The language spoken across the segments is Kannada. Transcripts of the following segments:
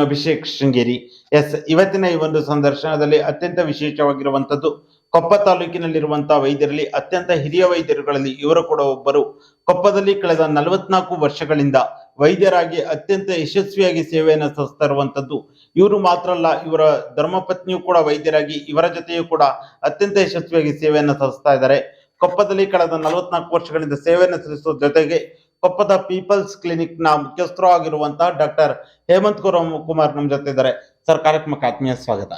ಅಭಿಷೇಕ್ ಶೃಂಗೇರಿ. ಎಸ್, ಇವತ್ತಿನ ಈ ಒಂದು ಸಂದರ್ಶನದಲ್ಲಿ ಅತ್ಯಂತ ವಿಶೇಷವಾಗಿರುವಂತದ್ದು ಕೊಪ್ಪ ತಾಲೂಕಿನಲ್ಲಿರುವಂತಹ ವೈದ್ಯರಲ್ಲಿ ಅತ್ಯಂತ ಹಿರಿಯ ವೈದ್ಯರುಗಳಲ್ಲಿ ಇವರು ಕೂಡ ಒಬ್ಬರು. ಕೊಪ್ಪದಲ್ಲಿ ಕಳೆದ ನಲವತ್ನಾಲ್ಕು ವರ್ಷಗಳಿಂದ ವೈದ್ಯರಾಗಿ ಅತ್ಯಂತ ಯಶಸ್ವಿಯಾಗಿ ಸೇವೆಯನ್ನು ಸಲ್ಲಿಸ್ತಾ ಇರುವಂತದ್ದು ಇವರು ಮಾತ್ರ ಅಲ್ಲ, ಇವರ ಧರ್ಮಪತ್ನಿಯು ಕೂಡ ವೈದ್ಯರಾಗಿ, ಇವರ ಜೊತೆಯೂ ಕೂಡ ಅತ್ಯಂತ ಯಶಸ್ವಿಯಾಗಿ ಸೇವೆಯನ್ನು ಸಲ್ಲಿಸ್ತಾ ಇದ್ದಾರೆ. ಕೊಪ್ಪದಲ್ಲಿ ಕಳೆದ ನಲವತ್ನಾಲ್ಕು ವರ್ಷಗಳಿಂದ ಸೇವೆಯನ್ನು ಸಲ್ಲಿಸುವ ಜೊತೆಗೆ ಕೊಪ್ಪದ ಪೀಪಲ್ಸ್ ಕ್ಲಿನಿಕ್ನ ಮುಖ್ಯಸ್ಥರು ಆಗಿರುವಂತಹ ಡಾಕ್ಟರ್ ಹೇಮಂತ್ ಕುಮಾರ್ ನಮ್ಮ ಜೊತೆ ಇದ್ದಾರೆ ಸರ್ ಕಾರ್ಯಕ್ರಮಕ್ಕೆ ಆತ್ಮೀಯ ಸ್ವಾಗತ.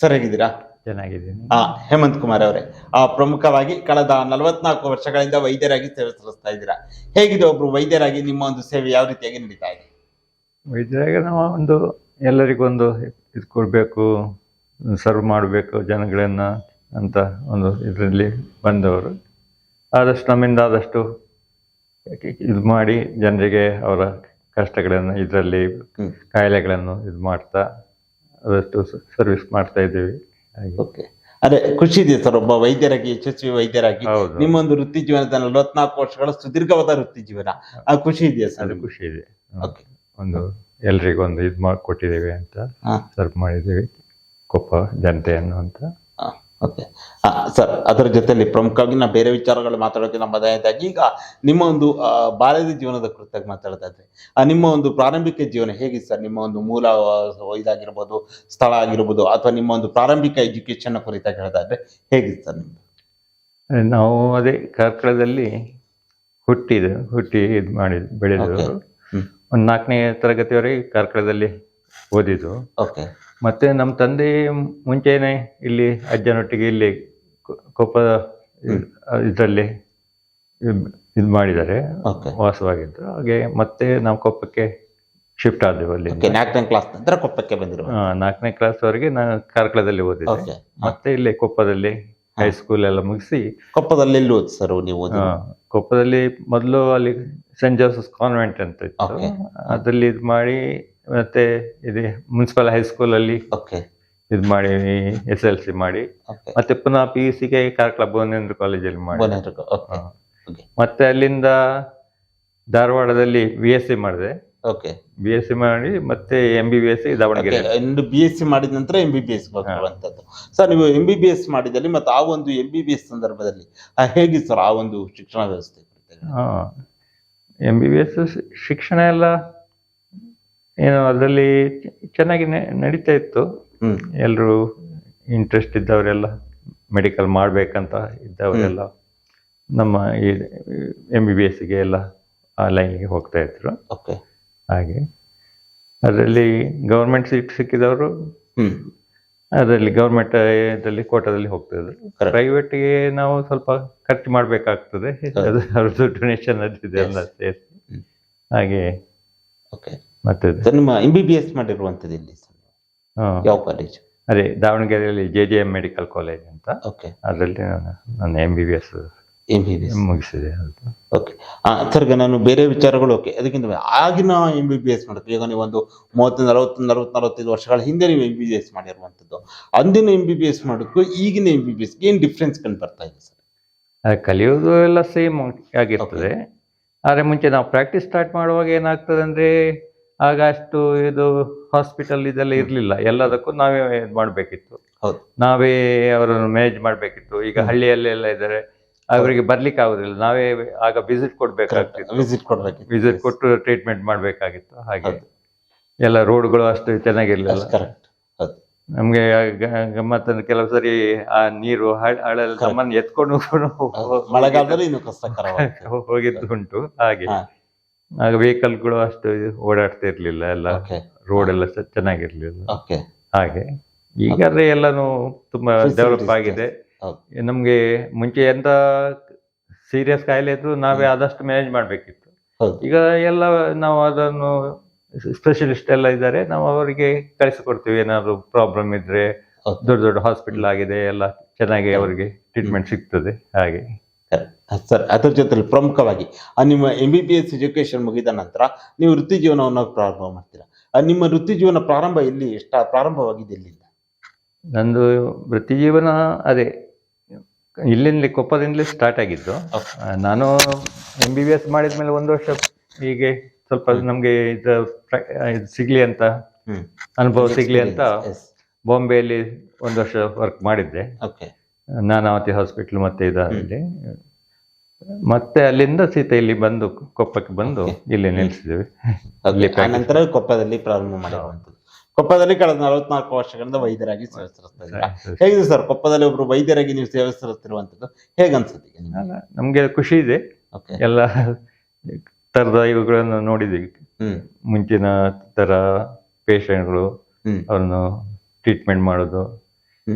ಸರ್ ಹೇಗಿದ್ದೀರಾ? ಚೆನ್ನಾಗಿದ್ದೀನಿ. ಆ ಹೇಮಂತ್ ಕುಮಾರ್ ಅವರೇ. ಆ ಪ್ರಮುಖವಾಗಿ ಕಳೆದ ನಲವತ್ನಾಲ್ಕು ವರ್ಷಗಳಿಂದ ವೈದ್ಯರಾಗಿ ಸೇವೆ ಸಲ್ಲಿಸ್ತಾ ಇದ್ದೀರಾ. ಹೇಗಿದೆ ಒಬ್ರು ವೈದ್ಯರಾಗಿ ನಿಮ್ಮ ಒಂದು ಸೇವೆ ಯಾವ ರೀತಿಯಾಗಿ ನಡೀತಾ ಇದೆ? ವೈದ್ಯರಾಗಿ ನಾವು ಒಂದು ಎಲ್ಲರಿಗೊಂದು ಇದು ಕೊಡಬೇಕು ಸರ್ವ್ ಮಾಡಬೇಕು ಜನಗಳನ್ನ ಅಂತ ಒಂದು ಇದರಲ್ಲಿ ಬಂದವರು. ಆದಷ್ಟು ನಮ್ಮಿಂದ ಆದಷ್ಟು ಇದು ಮಾಡಿ ಜನರಿಗೆ ಅವರ ಕಷ್ಟಗಳನ್ನು ಇದರಲ್ಲಿ. ಕಾಯಿಲೆಗಳನ್ನು ಇದು ಮಾಡ್ತಾ ಅದಷ್ಟು ಸರ್ವಿಸ್ ಮಾಡ್ತಾ ಇದ್ದೀವಿ. ಓಕೆ. ಅದೇ ಖುಷಿ ಇದೆ ಸರ್ ಒಬ್ಬ ವೈದ್ಯರಾಗಿ ಯಶಸ್ವಿ ವೈದ್ಯರಾಗಿ ನಿಮ್ಮೊಂದು ವೃತ್ತಿ ಜೀವನದ ನಲವತ್ನಾಲ್ಕು ವರ್ಷಗಳ ಸುದೀರ್ಘವಾದ ವೃತ್ತಿ ಜೀವನ. ಆ ಖುಷಿ ಇದೆಯಾ ಸರ್ ಅದು ಖುಷಿ ಇದೆ. ಓಕೆ. ಒಂದು ಎಲ್ರಿಗೂ ಒಂದು ಇದು ಮಾಡಿ ಕೊಟ್ಟಿದ್ದೀವಿ ಅಂತ. ಸರ್ವ್ ಮಾಡಿದ್ದೀವಿ. ಕೊಪ್ಪ ಜನತೆಯನ್ನು ಅಂತ. ಓಕೆ ಸರ್ ಅದರ ಜೊತೆಯಲ್ಲಿ ಪ್ರಮುಖವಾಗಿ ನಾವು ಬೇರೆ ವಿಚಾರಗಳು ಮಾತಾಡೋಕೆ ನಮ್ಮ ಬದಲಾಯಿತಾಗಿ ಈಗ ನಿಮ್ಮ ಒಂದು ಬಾಲ್ಯದ ಜೀವನದ ಕುರಿತಾಗಿ ಮಾತಾಡ್ತಾ ಇದ್ರೆ. ಆ, ನಿಮ್ಮ ಒಂದು ಪ್ರಾರಂಭಿಕ ಜೀವನ ಹೇಗೆ ಸರ್? ನಿಮ್ಮ ಒಂದು ಮೂಲ ಇದಾಗಿರ್ಬೋದು ಸ್ಥಳ ಆಗಿರ್ಬೋದು ಅಥವಾ ನಿಮ್ಮ ಒಂದು ಪ್ರಾರಂಭಿಕ ಎಜುಕೇಶನ್ ಕುರಿತಾಗಿ ಹೇಳೋದಾದ್ರೆ ಇದ್ರೆ. ಹೇಗಿತ್ತು ಸರ್ ನಿಮ್ದು? ನಾವು ಅದೇ ಕಾರ್ಕಳದಲ್ಲಿ ಹುಟ್ಟಿದ ಹುಟ್ಟಿ ಇದು ಮಾಡಿ ಬೆಳೆದವರು ಒಂದು ನಾಲ್ಕನೇ ತರಗತಿವರೆಗೆ ಕಾರ್ಕಳದಲ್ಲಿ ಓದಿದ್ದು. ಓಕೆ ಮತ್ತೆ ನಮ್ಮ ತಂದೆ ಮುಂಚೆನೆ ಇಲ್ಲಿ ಅಜ್ಜನೊಟ್ಟಿಗೆ ಇಲ್ಲಿ ಕೊಪ್ಪ ಕೊಪ್ಪದ ಇದರಲ್ಲಿ ಇದು ಮಾಡಿದ್ದಾರೆ. ವಾಸವಾಗಿದ್ರು. ಹಾಗೆ ಮತ್ತೆ ನಾವು ಕೊಪ್ಪಕ್ಕೆ ಶಿಫ್ಟ್ ಆದೆವು ಅಲ್ಲಿ ನಾಲ್ಕನೇ ಕ್ಲಾಸ್ ನಂತರ ಕೊಪ್ಪಕ್ಕೆ ಬಂದಿರುವ. ನಾಲ್ಕನೇ ಕ್ಲಾಸ್ವರೆಗೆ ನಾನು ಕಾರ್ಕಳದಲ್ಲಿ ಓದಿದ್ದೆ. ಮತ್ತೆ ಇಲ್ಲಿ ಕೊಪ್ಪದಲ್ಲಿ ಹೈಸ್ಕೂಲ್ ಎಲ್ಲ ಮುಗಿಸಿ ಕೊಪ್ಪದಲ್ಲಿ ಎಲ್ಲಿ ಓದಿ ಸರ್ ನೀವು ಕೊಪ್ಪದಲ್ಲಿ ಮೊದಲು ಅಲ್ಲಿ ಸೆಂಟ್ ಜೋಸಫ್ ಕಾನ್ವೆಂಟ್ ಅಂತ ಇತ್ತು. ಅದ್ರಲ್ಲಿ ಇದು ಮಾಡಿ ಮತ್ತೆ ಇದೆ ಮುನ್ಸಿಪಲ್ ಹೈಸ್ಕೂಲಲ್ಲಿ ಓಕೆ ಇದು ಮಾಡಿ ಎಸ್ ಎಲ್ ಸಿ ಮಾಡಿ. ಓಕೆ ಮತ್ತೆ ಪುನಃ ಪಿ ಯು ಸಿಗೆ ಕಾರ್ಕಳ ಭುವನೇಂದ್ರ ಕಾಲೇಜಲ್ಲಿ ಮಾಡಿ. ಓಕೆ ಹಾ. ಓಕೆ ಮತ್ತೆ ಅಲ್ಲಿಂದ ಧಾರವಾಡದಲ್ಲಿ ಬಿ ಎಸ್ ಸಿ ಮಾಡಿದೆ. ಓಕೆ ಬಿ ಎಸ್ ಸಿ ಮಾಡಿ ಮತ್ತೆ M B B S C Davangere. ಇನ್ನು ಬಿ ಎಸ್ ಸಿ ಮಾಡಿದ ನಂತರ ಎಂ ಬಿ ಬಿ ಎಸ್ ಬರುವಂತದ್ದು ಸರ್ ನೀವು ಎಂ ಬಿ ಬಿ ಎಸ್ ಮಾಡಿದಲ್ಲಿ ಮತ್ತೆ ಆ ಒಂದು ಎಂ ಬಿ ಬಿ ಎಸ್ ಸಂದರ್ಭದಲ್ಲಿ ಆ, ಹೇಗಿತ್ತು ಸರ್ ಆ ಒಂದು ಶಿಕ್ಷಣ ವ್ಯವಸ್ಥೆ? ಎಂ ಬಿ ಬಿ ಎಸ್ ಶಿಕ್ಷಣ ಎಲ್ಲ ಏನು ಅದರಲ್ಲಿ ಚೆನ್ನಾಗಿ ನಡೀತಾ ಇತ್ತು. ಎಲ್ಲರೂ ಇಂಟ್ರೆಸ್ಟ್ ಇದ್ದವರೆಲ್ಲ ಮೆಡಿಕಲ್ ಮಾಡಬೇಕಂತ ಇದ್ದವರೆಲ್ಲ ನಮ್ಮ ಈ ಎಂ ಬಿ ಬಿ ಎಸ್ಗೆ ಎಲ್ಲ ಆ ಲೈನ್ಗೆ ಹೋಗ್ತಾ ಇದ್ರು. ಓಕೆ ಹಾಗೆ. ಅದರಲ್ಲಿ ಗೌರ್ಮೆಂಟ್ ಸೀಟ್ ಸಿಕ್ಕಿದವರು ಅದರಲ್ಲಿ ಗೌರ್ಮೆಂಟ್ ಇದರಲ್ಲಿ ಕೋಟದಲ್ಲಿ ಹೋಗ್ತಿದ್ರು. ಪ್ರೈವೇಟ್ಗೆ ನಾವು ಸ್ವಲ್ಪ ಖರ್ಚು ಮಾಡಬೇಕಾಗ್ತದೆ. ಅದು ಅವ್ರದ್ದು ಡೊನೇಷನ್ ಅದಿದೆ ಎಲ್ಲ ಸೇರಿಸಿ ಹಾಗೆ ಓಕೆ ಮತ್ತೆ ನಿಮ್ಮ ಎಂ ಬಿ ಬಿ ಎಸ್ ಮಾಡಿರುವಂತದ್ದು ಇಲ್ಲಿ ಸರ್. ಯಾವ ಕಾಲೇಜ್ ಅದೇ ದಾವಣಗೆರೆಯಲ್ಲಿ J J M medical college ಅಂತ. ಓಕೆ ಅದರಲ್ಲಿ ನಾನು ನನ್ನ M B B S M B B S ಮುಗಿಸಿದೆ ಅದು ಓಕೆ ಆ ಈಗ ನಾನು ಬೇರೆ ವಿಚಾರಗಳು ಓಕೆ ಅದಕ್ಕಿಂತ ಆಗಿನ ಎಂ ಬಿ ಬಿ ಎಸ್ ಮಾಡಿದ್ರು ಈಗ ನೀವು ಒಂದು ಮೂವತ್ತು ನಲವತ್ತು ನಲವತ್ತು ನಲವತ್ತೈದು ವರ್ಷಗಳ ಹಿಂದೆ ನೀವು ಎಂ ಬಿ ಬಿ ಎಸ್ ಮಾಡಿರುವಂಥದ್ದು. ಅಂದಿನ ಎಂ ಬಿ ಬಿ ಎಸ್ ಮಾಡೋಕ್ಕೂ ಈಗಿನ ಎಂ ಬಿ ಬಿ ಎಸ್ಗೆ ಏನು ಡಿಫ್ರೆನ್ಸ್ ಕಂಡು ಬರ್ತಾ ಇದೆ ಸರ್? ಕಲಿಯೋದು ಎಲ್ಲ ಸೇಮ್ ಆಗಿರ್ತದೆ. ಆದರೆ ಮುಂಚೆ ನಾವು ಪ್ರಾಕ್ಟೀಸ್ ಸ್ಟಾರ್ಟ್ ಮಾಡುವಾಗ ಏನಾಗ್ತದೆ ಅಂದ್ರೆ ಆಗ ಅಷ್ಟು ಇದು ಹಾಸ್ಪಿಟಲ್ ಇದೆಲ್ಲ ಇರಲಿಲ್ಲ. ಎಲ್ಲದಕ್ಕೂ ನಾವೇ ಮಾಡಬೇಕಿತ್ತು. ಮಾಡ್ಬೇಕಿತ್ತು ಹೌದು. ನಾವೇ ಅವರನ್ನು ಮ್ಯಾನೇಜ್ ಮಾಡಬೇಕಿತ್ತು. ಈಗ ಹಳ್ಳಿಯಲ್ಲಿ ಹಳ್ಳಿಯಲ್ಲೆಲ್ಲ ಇದ್ದಾರೆ. ಅವರಿಗೆ ಬರ್ಲಿಕ್ಕೆ ಆಗುದಿಲ್ಲ. ನಾವೇ ಆಗ ವಿಸಿಟ್ ಕೊಡ್ಬೇಕಾಗ್ತಿತ್ತು. ವಿಸಿಟ್ ಕೊಡ್ಬೇಕು ವಿಸಿಟ್ ಕೊಟ್ಟು ಟ್ರೀಟ್ಮೆಂಟ್ ಮಾಡಬೇಕಾಗಿತ್ತು. ಹಾಗೆ. ಎಲ್ಲ ರೋಡ್ಗಳು ಅಷ್ಟು ಚೆನ್ನಾಗಿರ್ಲಿಲ್ಲ. ನಮ್ಗೆ ಗಮ್ಮತ್ತಂದ್ರೆ ಕೆಲವು ಸರಿ ಆ ನೀರು ಹಳ್- ಹಳ್ಳಲ್ಲಿ Correct. ನಮ್ಮನ್ನು ಎತ್ಕೊಂಡು. ಮಳೆಗಾಲದಲ್ಲಿ ಹೋಗಿದ್ದು ಉಂಟು. ಹಾಗೆ. ಆಗ ವೆಹಿಕಲ್ಗಳು ಅಷ್ಟು ಓಡಾಡ್ತಾ ಇರ್ಲಿಲ್ಲ. ಎಲ್ಲ ರೋಡ್ ಎಲ್ಲ ಚೆನ್ನಾಗಿರ್ಲಿಲ್ಲ. ಹಾಗೆ. ಈಗಾದ್ರೆ ಎಲ್ಲಾನು ತುಂಬಾ ಡೆವಲಪ್ ಆಗಿದೆ. ನಮ್ಗೆ ಮುಂಚೆ ಎಂತ ಸೀರಿಯಸ್ ಕಾಯಿಲೆ ಇದ್ರು ನಾವೇ ಆದಷ್ಟು ಮ್ಯಾನೇಜ್ ಮಾಡ್ಬೇಕಿತ್ತು. ಈಗ ಎಲ್ಲ ನಾವು ಅದನ್ನು ಸ್ಪೆಷಲಿಸ್ಟ್ ಎಲ್ಲ ಇದ್ದಾರೆ. ನಾವು ಅವರಿಗೆ ಕಳಿಸಿಕೊಡ್ತೀವಿ. ಏನಾದ್ರು ಪ್ರಾಬ್ಲಮ್ ಇದ್ರೆ. ದೊಡ್ಡ ದೊಡ್ಡ ಹಾಸ್ಪಿಟಲ್ ಆಗಿದೆ ಎಲ್ಲ ಚೆನ್ನಾಗಿ ಅವರಿಗೆ ಟ್ರೀಟ್ಮೆಂಟ್ ಸಿಗ್ತದೆ. ಹಾಗೆ. ಸರ್ ಅದರ ಜೊತೆಲಿ ಪ್ರಮುಖವಾಗಿ ಆ ನಿಮ್ಮ M B B S education ಮುಗಿದ ನಂತರ ನೀವು ವೃತ್ತಿ ಜೀವನವನ್ನು ಪ್ರಾರಂಭ ಮಾಡ್ತೀರಾ? ನಿಮ್ಮ ವೃತ್ತಿ ಜೀವನ ಪ್ರಾರಂಭ ಎಲ್ಲಿ ಎಷ್ಟ ಪ್ರಾರಂಭವಾಗಿದೆ ಎಲ್ಲಿಂದ? ನಂದು ವೃತ್ತಿ ಜೀವನ ಅದೇ ಇಲ್ಲಿಂದಲೇ ಕೊಪ್ಪದಿಂದಲೇ ಸ್ಟಾರ್ಟ್ ಆಗಿದ್ದು. ನಾನು ಎಂ ಬಿ ಬಿ ಎಸ್ ಮಾಡಿದ್ಮೇಲೆ ಒಂದು ವರ್ಷ ಹೀಗೆ ಸ್ವಲ್ಪ ನಮಗೆ ಇದು ಸಿಗ್ಲಿ ಅಂತ ಅನುಭವ ಸಿಗ್ಲಿ ಅಂತ ಬಾಂಬೆಯಲ್ಲಿ ಒಂದು ವರ್ಷ ವರ್ಕ್ ಮಾಡಿದ್ದೆ. ಓಕೆ ನಾನಾವತಿ ಹಾಸ್ಪಿಟ್ಲ್ ಮತ್ತೆ ಇದರಲ್ಲಿ ಮತ್ತೆ ಅಲ್ಲಿಂದ ಸೀತೆ ಇಲ್ಲಿ ಬಂದು ಕೊಪ್ಪಕ್ಕೆ ಬಂದು ಇಲ್ಲಿ ನಿಲ್ಸಿದ್ವಿ ಅಲ್ಲಿ ನಂತರ ಕೊಪ್ಪದಲ್ಲಿ ಪ್ರಾರಂಭ ಮಾಡಿರುವಂತದ್ದು ಕೊಪ್ಪದಲ್ಲಿ ಕಳೆದ ನಲವತ್ನಾಲ್ಕು ವರ್ಷಗಳಿಂದ ವೈದ್ಯರಾಗಿ ಸೇವೆ ಸಲ್ಲಿಸ್ತಾ ಹೇಗಿದೆ ಸರ್? ಕೊಪ್ಪದಲ್ಲಿ ಒಬ್ರು ವೈದ್ಯರಾಗಿ ನೀವು ಸೇವೆ ಸಲ್ಲಿಸ್ತಿರುವಂತದ್ದು ಹೇಗೆ ಅನ್ಸುತ್ತೆ ಈಗ ನಮ್ಗೆ? ಖುಷಿ ಇದೆ. ಎಲ್ಲ ತರದ ಇವುಗಳನ್ನು ನೋಡಿದೀವಿ ಮುಂಚಿನ ತರ ಪೇಷಂಟ್ಗಳು ಅವ್ರನ್ನು ಟ್ರೀಟ್ಮೆಂಟ್ ಮಾಡೋದು.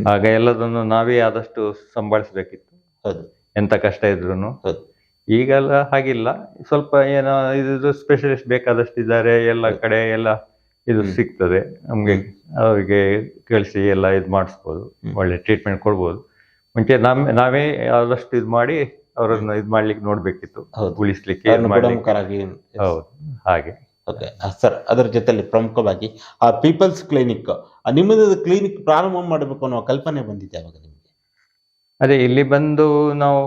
ಆಗ ಎಲ್ಲದನ್ನು ನಾವೇ ಆದಷ್ಟು ಸಂಭಾಳಿಸ್ಬೇಕಿತ್ತು. ಹೌದು. ಎಂತ ಕಷ್ಟ ಇದ್ರು ಹೌದು. ಈಗೆಲ್ಲ ಹಾಗಿಲ್ಲ. ಸ್ವಲ್ಪ ಏನೋ ಇದು ಸ್ಪೆಷಲಿಸ್ಟ್ ಬೇಕಾದಷ್ಟು ಇದ್ದಾರೆ. ಎಲ್ಲ ಕಡೆ ಎಲ್ಲ ಇದು. ಸಿಗ್ತದೆ. ನಮ್ಗೆ ಅವರಿಗೆ ಕಳಿಸಿ ಎಲ್ಲ ಇದು ಮಾಡಿಸ್ಬೋದು. ಒಳ್ಳೆ ಟ್ರೀಟ್ಮೆಂಟ್ ಕೊಡ್ಬೋದು. ಮುಂಚೆ ನಮ್ ನಾವೇ ಆದಷ್ಟು ಇದು ಮಾಡಿ ಅವರನ್ನು ಇದು ಮಾಡ್ಲಿಕ್ಕೆ ನೋಡ್ಬೇಕಿತ್ತು. ಉಳಿಸ್ಲಿಕ್ಕೆ ಹೌದು. ಹಾಗೆ. ಓಕೆ ಸರ್ ಅದರ ಜೊತೆಯಲ್ಲಿ ಪ್ರಮುಖವಾಗಿ ಆ ಪೀಪಲ್ಸ್ ಕ್ಲಿನಿಕ್ ನಿಮ್ಮದು ಕ್ಲಿನಿಕ್ ಪ್ರಾರಂಭ ಮಾಡಬೇಕು ಅನ್ನೋ ಕಲ್ಪನೆ ಬಂದಿದೆ ಅವಾಗ ನಿಮಗೆ? ಅದೇ ಇಲ್ಲಿ ಬಂದು ನಾವು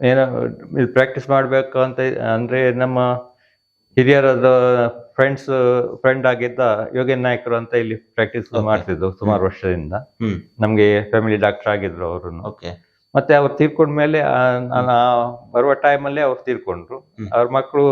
ಏನೋ ಇದು ಪ್ರಾಕ್ಟೀಸ್ ಮಾಡಬೇಕು ಅಂತ ಅಂದ್ರೆ ನಮ್ಮ ಹಿರಿಯರದ ಫ್ರೆಂಡ್ಸ್ ಫ್ರೆಂಡ್ ಆಗಿದ್ದ ಯೋಗೇನ್ ನಾಯಕರು ಅಂತ ಇಲ್ಲಿ ಪ್ರಾಕ್ಟೀಸ್. ಮಾಡ್ತಿದ್ರು ಸುಮಾರು ವರ್ಷದಿಂದ. ನಮಗೆ ಫ್ಯಾಮಿಲಿ ಡಾಕ್ಟರ್ ಆಗಿದ್ರು ಅವರು ಓಕೆ ಮತ್ತೆ ಅವ್ರು ತೀರ್ಕೊಂಡ್ಮೇಲೆ ನಾನು ಬರುವ ಟೈಮಲ್ಲೇ ಅವ್ರು ತೀರ್ಕೊಂಡ್ರು. ಅವ್ರ ಮಕ್ಕಳು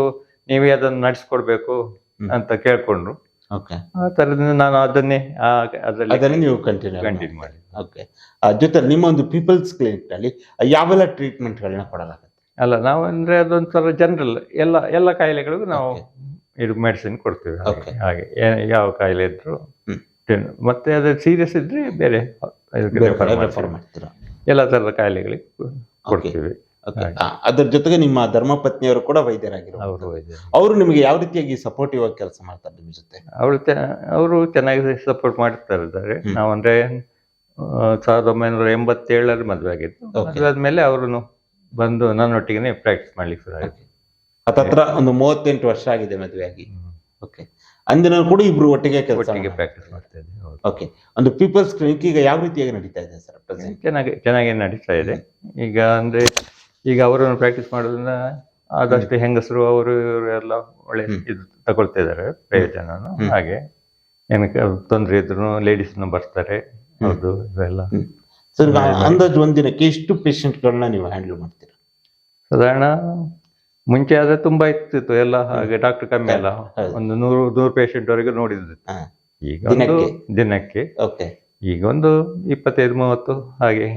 ನೀವೇ ಅದನ್ನ ನಡೆಸ್ಕೊಡ್ಬೇಕು ಅಂತ ಕೇಳ್ಕೊಂಡ್ರು. ಓಕೆ ಆ ತರದಿಂದ ನಾನು ಅದನ್ನೇ ಆ ಅದರಲ್ಲಿ ಅದನ್ನ ನೀವು ಕಂಟಿನ್ಯೂ ಕಂಟಿನ್ಯೂ ಮಾಡಿ. ಓಕೆ ಜೊತೆ ನಿಮ್ಮ ಒಂದು ಪೀಪಲ್ಸ್ ಕ್ಲಿನಿಕ್ನಲ್ಲಿ ಯಾವೆಲ್ಲ ಟ್ರೀಟ್ಮೆಂಟ್ಗಳನ್ನ ಕೊಡಲಾಗುತ್ತೆ? ಅಲ್ಲ ನಾವು ಅಂದ್ರೆ ಅದೊಂಥರ ಜನರಲ್ ಎಲ್ಲ ಎಲ್ಲ ಕಾಯಿಲೆಗಳಿಗೂ ನಾವು. ಇದು ಮೆಡಿಸಿನ್ ಕೊಡ್ತೀವಿ. ಹಾಗೆ. Okay. ಹಾಗೆ. ಏ- ಯಾವ ಕಾಯಿಲೆ ಇದ್ರು ಹ್ಮ್. ತಿನ್- ಮತ್ತೆ ಅದು ಸೀರಿಯಸ್ ಇದ್ರೆ ಬೇರೆ ಇದಕ್ಕೆ ಮಾಡ್ತೀವಿ. ಮಾಡ್ತೀರಾ? ಎಲ್ಲ ತರದ ಕಾಯಿಲೆಗಳಿಗೆ ಕೊಡ್ತೀವಿ. ಅದ್ರ ಜೊತೆಗೆ ನಿಮ್ಮ ಧರ್ಮಪತ್ನಿಯವರು ಕೂಡ ವೈದ್ಯರಾಗಿರೋ ಅವರು ಅವರು ನಿಮಗೆ ಯಾವ ರೀತಿಯಾಗಿ ಸಪೋರ್ಟಿವ್ ಆಗಿ ಕೆಲಸ ಮಾಡ್ತಾರೆ ನಿಮ್ಮ ಜೊತೆ? ಅವರು ಅವರು ಚೆನ್ನಾಗಿ ಸಪೋರ್ಟ್ ಮಾಡ್ತಾ ಇದ್ದಾರೆ ಹ್ಮ್. ನಾವು ಅಂದ್ರೆ ಆ, ಸಾವಿರದ ಒಂಬೈನೂರ ಎಂಬತ್ತೇಳರಲ್ಲಿ ಮದುವೆ ಆಗಿತ್ತು ಅದಾದ್ಮೇಲೆ ಅವರು ಬಂದು ನನ್ನೊಟ್ಟಿಗೆ ಪ್ರಾಕ್ಟೀಸ್ ಮಾಡ್ಲಿಕ್ಕೆ ಶುರು ಆಗಿದೆ ಹತ್ತತ್ರ ಒಂದು ಮೂವತ್ತೆಂಟು ವರ್ಷ ಆಗಿದೆ ಮದುವೆಯಾಗಿ. ಓಕೆ ಅಂದಿನ ಕೂಡ ಇಬ್ರು ಒಟ್ಟಿಗೆ ಕೆಲಸ ಪ್ರಾಕ್ಟೀಸ್ ಮಾಡ್ತಾ ಇದ್ದೀವಿ ಓಕೆ ಒಂದು ಪೀಪಲ್ಸ್ ಕ್ಲಿನಿಕ್ ಈಗ ಯಾವ ರೀತಿಯಾಗಿ ನಡೀತಾ ಇದೆ ಸರ್ ಪ್ರೆಸೆಂಟ್? ಚೆನ್ನಾಗಿ ಚೆನ್ನಾಗಿ ನಡೀತಾ ಇದೆ. ಈಗ ಅಂದ್ರೆ ಈಗ ಅವರನ್ನು ಪ್ರಾಕ್ಟೀಸ್ ಮಾಡೋದ್ರಿಂದ ಆದಷ್ಟು ಹೆಂಗಸರು ಅವರು ಇವರು ಎಲ್ಲ ಒಳ್ಳೆ. ಇದು ತಗೊಳ್ತಾ ಇದ್ದಾರೆ ಪ್ರಯೋಜನ ಹಾಗೆ ಏನಕ್ಕೆ ತೊಂದರೆ ಇದ್ರು ಲೇಡೀಸ್ನು ಬರ್ತಾರೆ. ಹೌದು ಇವೆಲ್ಲ ಸರ್ ಅಂದಾಜು ಒಂದಿನಕ್ಕೆ ಎಷ್ಟು ಪೇಷಂಟ್ಗಳನ್ನ ಗಳನ್ನ ನೀವು ಹ್ಯಾಂಡಲ್ ಮಾಡ್ತೀರಾ? ಸಾಧಾರಣ ಮುಂಚೆ ಆದ್ರೆ ತುಂಬಾ ಇರ್ತಿತ್ತು ಎಲ್ಲ ಹಾಗೆ ಡಾಕ್ಟರ್ ಕಮ್ಮಿ ಅಲ್ಲ. ಒಂದು ನೂರು ನೂರು ಪೇಷಂಟ್ ವರೆಗೂ ನೋಡಿದ್ದು. ಈಗ ಒಂದು ದಿನಕ್ಕೆ? ಈಗ ಒಂದು ಇಪ್ಪತ್ತೈದು ಮೂವತ್ತು ಹಾಗೆ